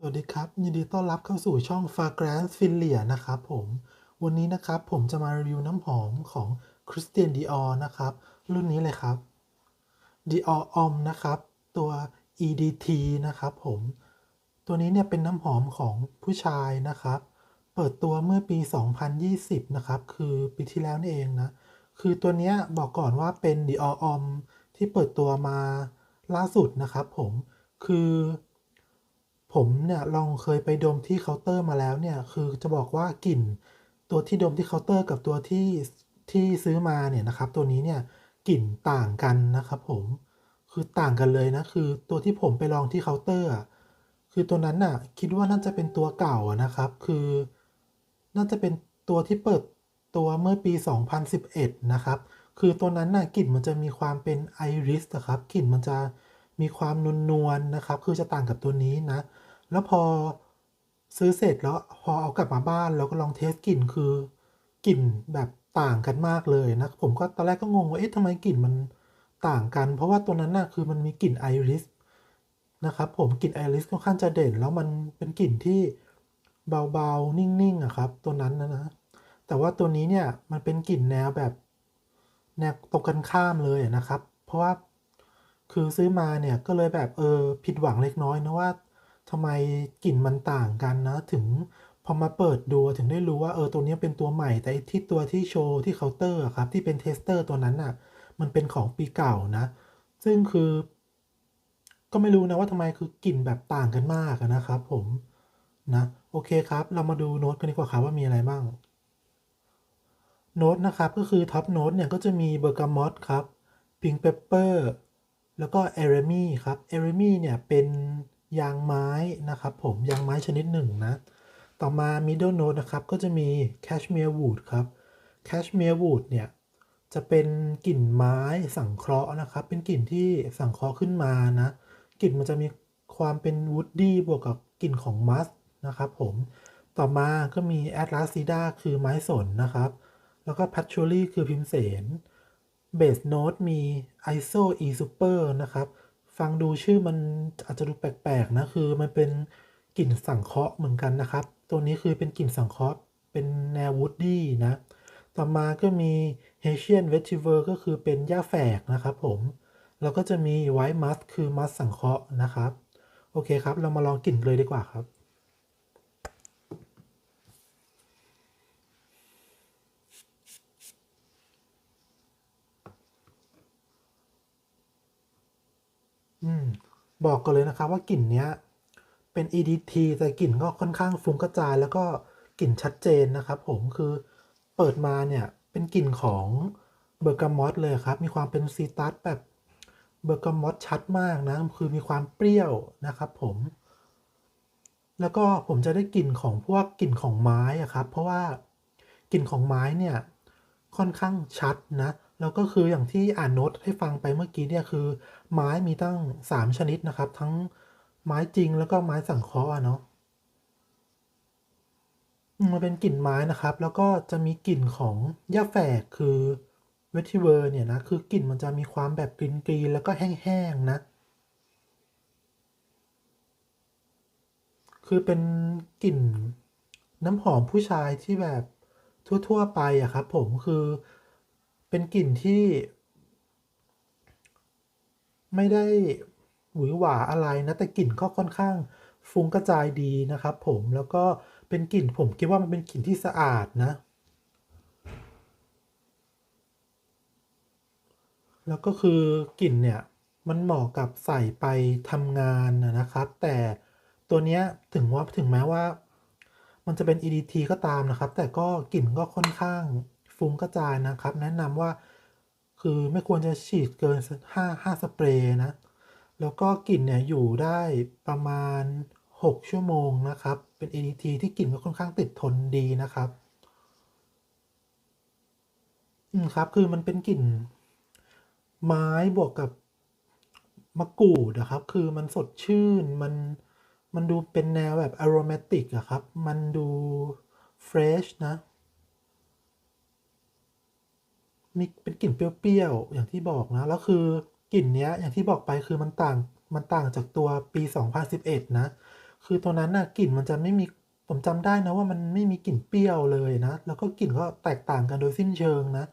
สวัสดีครับ ยินดีต้อนรับเข้าสู่ช่อง Fragrance Filia นะครับผม วันนี้นะครับผมจะมารีวิวน้ำหอมของ Christian Dior นะครับ รุ่นนี้เลยครับ Dior Om นะครับ ตัว EDT นะครับผม ตัวนี้เนี่ยเป็นน้ำหอมของผู้ชายนะครับ เปิดตัวเมื่อปี 2020 นะครับ คือปีที่แล้วนี่เองนะ คือตัวนี้บอกก่อนว่าเป็น Dior Om ที่เปิดตัวมาล่าสุดนะครับผม คือ ผมเนี่ยลองเคยไปดมที่เคาน์เตอร์มาแล้วเนี่ย คือจะบอกว่ากลิ่น ตัวที่ดมที่เคาน์เตอร์กับตัวที่ที่ซื้อมาเนี่ยนะครับ ตัวนี้เนี่ยกลิ่นต่างกันนะครับผมคือต่างกันเลยนะ คือตัวที่ผมไปลองที่เคาน์เตอร์คือตัวนั้นน่ะ คิดว่าน่าจะเป็นตัวเก่านะครับ คือ น่าจะเป็นตัวที่เปิดตัวเมื่อปี 2011 นะครับ คือตัวนั้นน่ะกลิ่นมันจะมีความเป็นไอริสนะครับกลิ่นมันจะ มีความนวลๆนะครับ คือจะต่างกับตัวนี้นะ แล้วพอซื้อเสร็จแล้วพอเอากลับมาบ้านเราก็ลองเทสกลิ่นคือกลิ่นแบบต่างกันมากเลยนะ ผมก็ตอนแรกก็งงว่าเอ๊ะทำไมกลิ่นมันต่างกัน เพราะว่าตัวนั้นน่ะคือมันมีกลิ่นไอริสนะครับผมกลิ่นไอริสค่อนข้างจะเด่น แล้วมันเป็นกลิ่นที่เบาๆ นิ่งๆอะครับ ตัวนั้นนะนะแต่ว่าตัวนี้เนี่ยมันเป็นกลิ่นแนวแบบแนวตรงกันข้ามเลยนะครับ เพราะว่า คือซื้อมาเนี่ยก็เลยแบบเออผิดหวังเล็กน้อยนะว่าทำไมกลิ่นมันต่างกันนะถึงพอมาเปิดดูถึงได้รู้ว่าเออตัวนี้เป็นตัวใหม่แต่ที่ตัวที่โชว์ที่เคาน์เตอร์ครับที่เป็นเทสเตอร์ตัวนั้นน่ะ มันเป็นของปีเก่านะ ซึ่งคือ ก็ไม่รู้นะว่าทำไมคือกลิ่นแบบต่างกันมากนะครับผมนะโอเคครับ เรามาดูโน้ตกันดีกว่าครับว่ามีอะไรบ้างโน้ตนะครับก็คือท็อปโน้ตเนี่ยก็จะมีเบอร์กามอตครับพิงเปเปอร์ แล้วก็เอเรมี่ครับเอเรมี่เนี่ยเป็นยางไม้นะครับผมยางไม้ชนิดหนึ่งนะ ต่อมา middle note นะครับ ก็จะมี cashmere wood ครับ cashmere wood เนี่ย จะเป็นกลิ่นไม้สังเคราะห์นะครับ เป็นกลิ่นที่สังเคราะห์ขึ้นมานะ กลิ่นมันจะมีความเป็นวูดดี้บวกกับกลิ่นของมัสนะครับผมต่อมาก็มีแอตลาสซีดาคือไม้สนนะครับ แล้วก็พัชชูรี่คือพิมเสน เบสโน้ตมี ISO E Super นะครับ ฟังดูชื่อมันอาจจะดูแปลกๆนะ คือมันเป็นกลิ่นสังเคราะห์เหมือนกันนะครับ ตัวนี้คือเป็นกลิ่นสังเคราะห์เป็นแนววูดดี้นะ ต่อมาก็มี Haitian Vetiver ก็คือเป็นหญ้าแฝกนะครับผม แล้วก็จะมี White Musk คือมัสสังเคราะห์นะครับ โอเคครับ เรามาลองกลิ่นเลยดีกว่าครับ อืม บอกกันเลยนะครับว่ากลิ่นเนี้ย เป็น EDT แต่กลิ่นก็ค่อนข้างฟุ้งกระจาย แล้วก็กลิ่นชัดเจนนะครับผมคือเปิดมาเนี่ยเป็นกลิ่นของเบอร์กามอตเลยครับ มีความเป็นซีตัสแบบเบอร์กามอตชัดมากนะ คือมีความเปรี้ยวนะครับผม แล้วก็ผมจะได้กลิ่นของพวกกลิ่นของไม้อะครับ เพราะว่ากลิ่นของไม้เนี่ยค่อนข้างชัดนะ แล้วก็คืออย่างที่อ่านโน้ตให้ฟังไปเมื่อกี้เนี่ยคือ ไม้มีตั้ง 3 ชนิดนะครับ ทั้งไม้จริงแล้วก็ไม้สังเคราะห์เนาะมันเป็นกลิ่นไม้นะครับ แล้วก็จะมีกลิ่นของหญ้าแฝกคือเวทิเวอร์เนี่ยนะคือกลิ่นมันจะมีความแบบกรีนๆแล้วก็แห้งๆนะ คือเป็นกลิ่นน้ำหอมผู้ชายที่แบบทั่ว ๆ ไปอะครับผมคือ เป็นกลิ่นที่ ไม่ได้หวือหวาอะไรนะ แต่กลิ่นก็ค่อนข้างฟุ้งกระจายดีนะครับ ผมแล้วก็เป็นกลิ่นผมคิดว่ามันเป็นกลิ่นที่สะอาดนะ แล้วก็คือกลิ่นเนี่ยมันเหมาะกับใส่ไปทำงานนะนะครับ แต่ตัวเนี้ยถึงว่าถึงแม้ว่า มันจะเป็น EDT ก็ตามนะครับ แต่ก็กลิ่นก็ค่อนข้าง ฟุ้งกระจายนะครับ แนะนำว่าคือไม่ควรจะฉีดเกินห้าห้าสเปรย์นะ แล้วก็กลิ่นเนี่ยอยู่ได้ประมาณ 6 ชั่วโมงนะครับ เป็น EDT ที่กลิ่นก็ค่อนข้างติดทนดีนะครับ อืมครับ คือมันเป็นกลิ่นไม้บวกกับมะกรูดอะครับ คือมันสดชื่น มัน มันดูเป็นแนวแบบอโรมาติกอะครับ มันดูเฟรชนะ มีเป็นกลิ่นเปรี้ยวๆอย่างที่บอกนะแล้วคือกลิ่นเนี้ยอย่างที่บอกไปคือมันต่างมันต่างจากตัวปี 2011 นะ คือตัวนั้นน่ะกลิ่นมันจะไม่มีผมจำได้นะว่ามันไม่มีกลิ่นเปรี้ยวเลยนะ แล้วก็กลิ่นก็แตกต่างกันโดยสิ้นเชิงนะ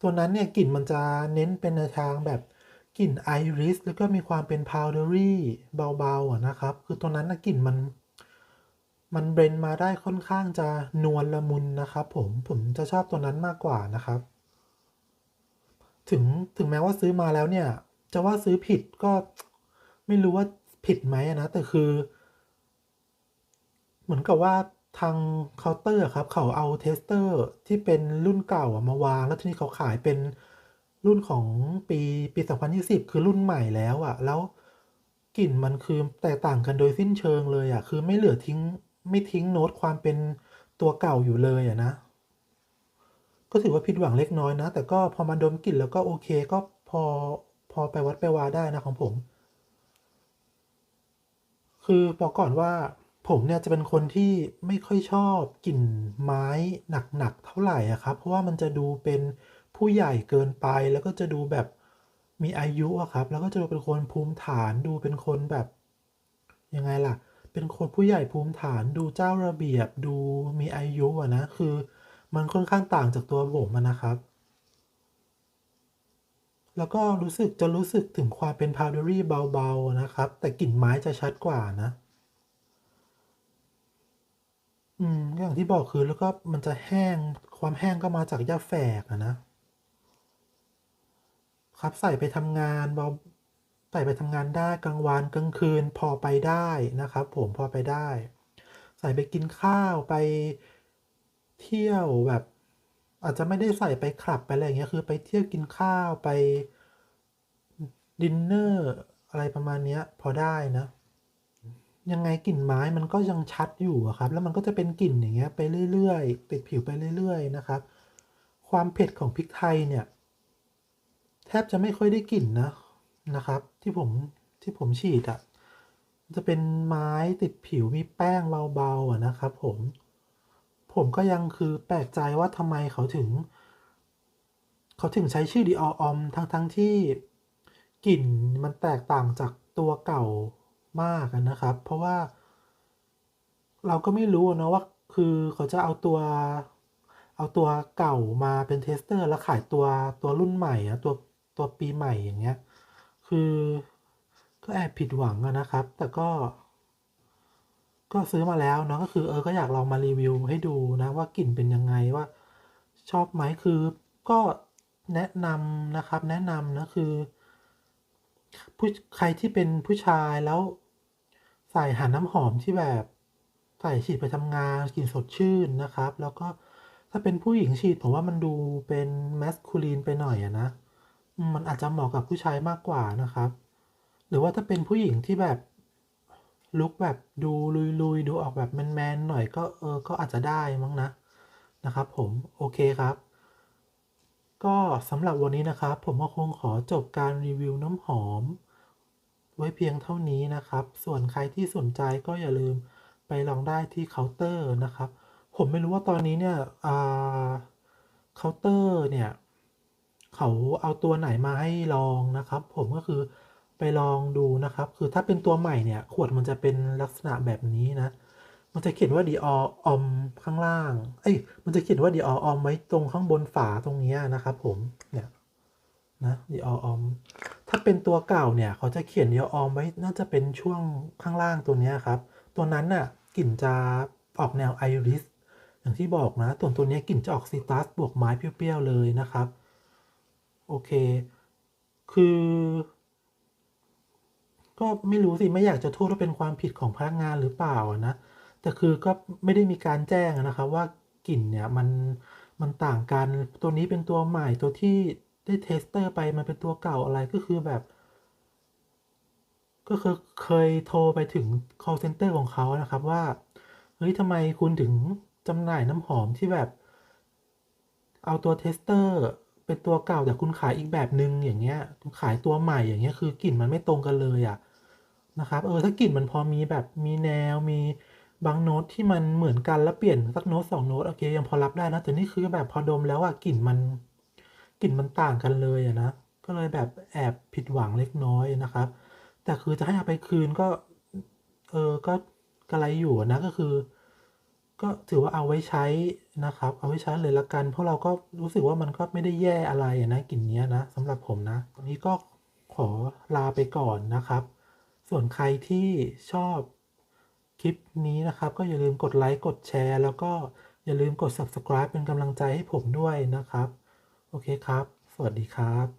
ตัวนั้นเนี่ยกลิ่นมันจะเน้นเป็นในทางแบบกลิ่นไอริสแล้วก็มีความเป็นพาวเดอรี่เบาๆนะครับ คือตัวนั้นนะกลิ่นมัน มันเบรนมาได้ค่อนข้างจะนวลละมุนนะครับ ผมผมจะชอบตัวนั้นมากกว่านะครับ ถึงถึงแม้ว่าซื้อมาแล้วเนี่ย จะว่าซื้อผิดก็ไม่รู้ว่าผิดไหมอะนะแต่คือ เหมือนกับว่าทางเคาน์เตอร์ครับเขาเอาเทสเตอร์ที่เป็นรุ่นเก่ามาวาง แล้วทีนี้เขาขายเป็นรุ่นของปีปี 2020 คือรุ่นใหม่แล้วอะแล้วกลิ่นมันคือแตกต่างกันโดยสิ้นเชิงเลยอะคือไม่เหลือทิ้งไม่ทิ้งโน้ตความเป็นตัวเก่าอยู่เลยอะนะ ก็ถือว่าผิดหวังเล็กน้อยนะ แต่ก็พอมาดมกลิ่นแล้วก็โอเคก็พอพอไปวัดไปวาได้นะของผม คือบอกก่อนว่าผมเนี่ยจะเป็นคนที่ไม่ค่อยชอบกลิ่นไม้หนักๆเท่าไหร่อะครับ เพราะว่ามันจะดูเป็นผู้ใหญ่เกินไปแล้วก็จะดูแบบมีอายุอะครับ แล้วก็จะดูเป็นคนภูมิฐานดูเป็นคนแบบยังไงล่ะ เป็นคนผู้ใหญ่ภูมิฐานดูเจ้าระเบียบดูมีอายุอะนะคือ มันค่อนข้างต่างจากตัวผมนะครับ แล้วก็รู้สึกจะรู้สึกถึงความเป็นพาวเดอรี่เบาๆนะครับ แต่กลิ่นไม้จะชัดกว่านะอืมอย่างที่บอกคือแล้วก็มันจะแห้งความแห้งก็มาจากหญ้าแฝกอะนะครับใส่ไปทำงานเบาใส่ไปทำงานได้กลางวันกลางคืนพอไปได้นะครับ ผมพอไปได้ ใส่ไปกินข้าวไป เที่ยวแบบ อาจจะไม่ได้ใส่ไปคลับไปอะไรเงี้ยคือไปเที่ยวกินข้าวไปดินเนอร์อะไรประมาณเนี้ย พอได้นะ ยังไงกลิ่นไม้มันก็ยังชัดอยู่ครับ แล้วมันก็จะเป็นกลิ่นอย่างเงี้ยไปเรื่อยๆ ติดผิวไปเรื่อยๆนะครับ ความเผ็ดของพริกไทยเนี่ย แทบจะไม่ค่อยได้กลิ่นนะนะครับ ที่ผมที่ผมฉีดอะ่ะมันจะเป็นไม้ติดผิวมีแป้งเบาๆอะนะครับผม ผมก็ยังคือแปลกใจว่าทำไมเขาถึง เขาถึงใช้ชื่อดีออมทั้งทั้งที่กลิ่นมันแตกต่างจากตัวเก่ามากนะครับ เพราะว่า เราก็ไม่รู้นะว่าคือเขาจะเอาตัว เอาตัวเก่ามาเป็นเทสเตอร์ แล้วขายตัวตัวรุ่นใหม่อะตัวตัวปีใหม่อย่างเงี้ย คือก็แอบผิดหวังอะนะครับ แต่ก็ ก็ซื้อมาแล้วเนาะก็คือเออก็อยากลองมารีวิวให้ดูนะว่ากลิ่นเป็นยังไงว่า ชอบไหมคือก็แนะนำนะครับ แนะนำนะคือผู้ใครที่เป็นผู้ชายแล้ว ใส่หาน้ำหอมที่แบบใส่ฉีดไปทำงานกลิ่นสดชื่นนะครับ แล้วก็ถ้าเป็นผู้หญิงฉีดผมว่ามันดูเป็นแมสคูลีนไปหน่อยอะนะมันอาจจะเหมาะกับผู้ชายมากกว่านะครับ หรือว่าถ้าเป็นผู้หญิงที่แบบ ลุคแบบดูลุยๆ ดูออกแบบแมนๆหน่อยก็เออก็อาจจะได้มั้งนะนะครับผมโอเคครับ ก็สำหรับวันนี้นะครับ ผมก็คงขอจบการรีวิวน้ำหอม ไว้เพียงเท่านี้นะครับ ส่วนใครที่สนใจก็อย่าลืมไปลองได้ที่เคาน์เตอร์นะครับ ผมไม่รู้ว่าตอนนี้เนี่ยอ่าเคาน์เตอร์เนี่ย เขาเอาตัวไหนมาให้ลองนะครับ ผมก็คือ ไปลองดูนะครับ คือถ้าเป็นตัวใหม่เนี่ย ขวดมันจะเป็นลักษณะแบบนี้นะ มันจะเขียนว่า Dior om ข้างล่าง เอ้ย มันจะเขียนว่า Dior om ไว้ตรงข้างบนฝาตรงนี้นะครับผม เนี่ยนะ Dior om ถ้าเป็นตัวเก่าเนี่ย เขาจะเขียน Dior om ไว้น่าจะเป็นช่วงข้างล่างตัวนี้ครับ ตัวนั้นน่ะกลิ่นจะออกแนวไอริสอย่างที่บอกนะตัวตัวนี้กลิ่นจะออกซิตัสบวกไม้เปรี้ยวๆเลยนะครับ โอเค คือ ก็ไม่รู้สิไม่อยากจะโทษว่าเป็นความผิดของพนักงานหรือเปล่านะแต่คือก็ไม่ได้มีการแจ้งนะครับว่ากลิ่นเนี่ยมันมันต่างกันตัวนี้เป็นตัวใหม่ตัวที่ได้เทสเตอร์ไปมันเป็นตัวเก่าอะไรก็คือแบบ ก็คือเคยโทรไปถึง call center ของเขานะครับว่าเฮ้ยทำไมคุณถึงจำหน่ายน้ำหอมที่แบบ เอาตัวเทสเตอร์เป็นตัวเก่าแต่คุณขายอีกแบบหนึ่งอย่างเงี้ยคุณขายตัวใหม่อย่างเงี้ยคือกลิ่นมันไม่ตรงกันเลยอะ นะครับเออถ้ากลิ่นมันพอมีแบบมีแนวมีบางโน้ตที่มันเหมือนกันแล้วเปลี่ยนสักโน้ตสองโน้ตโอเคยังพอรับได้นะแต่นี่คือแบบพอดมแล้วอะกลิ่นมันกลิ่นมันต่างกันเลยอะนะก็เลยแบบแอบผิดหวังเล็กน้อยนะครับ แต่คือจะให้เอาไปคืนก็เออก็กระไรอยู่นะก็คือ ก็ถือว่าเอาไว้ใช้นะครับ เอาไว้ใช้เลยละกัน เพราะเราก็รู้สึกว่ามันก็ไม่ได้แย่อะไรนะกลิ่นเนี้ยนะสำหรับผมนะวันนี้ก็ขอลาไปก่อนนะครับ ส่วนใครที่ชอบคลิปนี้นะครับ ก็อย่าลืมกดไลค์กดแชร์ แล้วก็อย่าลืมกด subscribe เป็นกำลังใจให้ผมด้วยนะครับ โอเคครับ สวัสดีครับ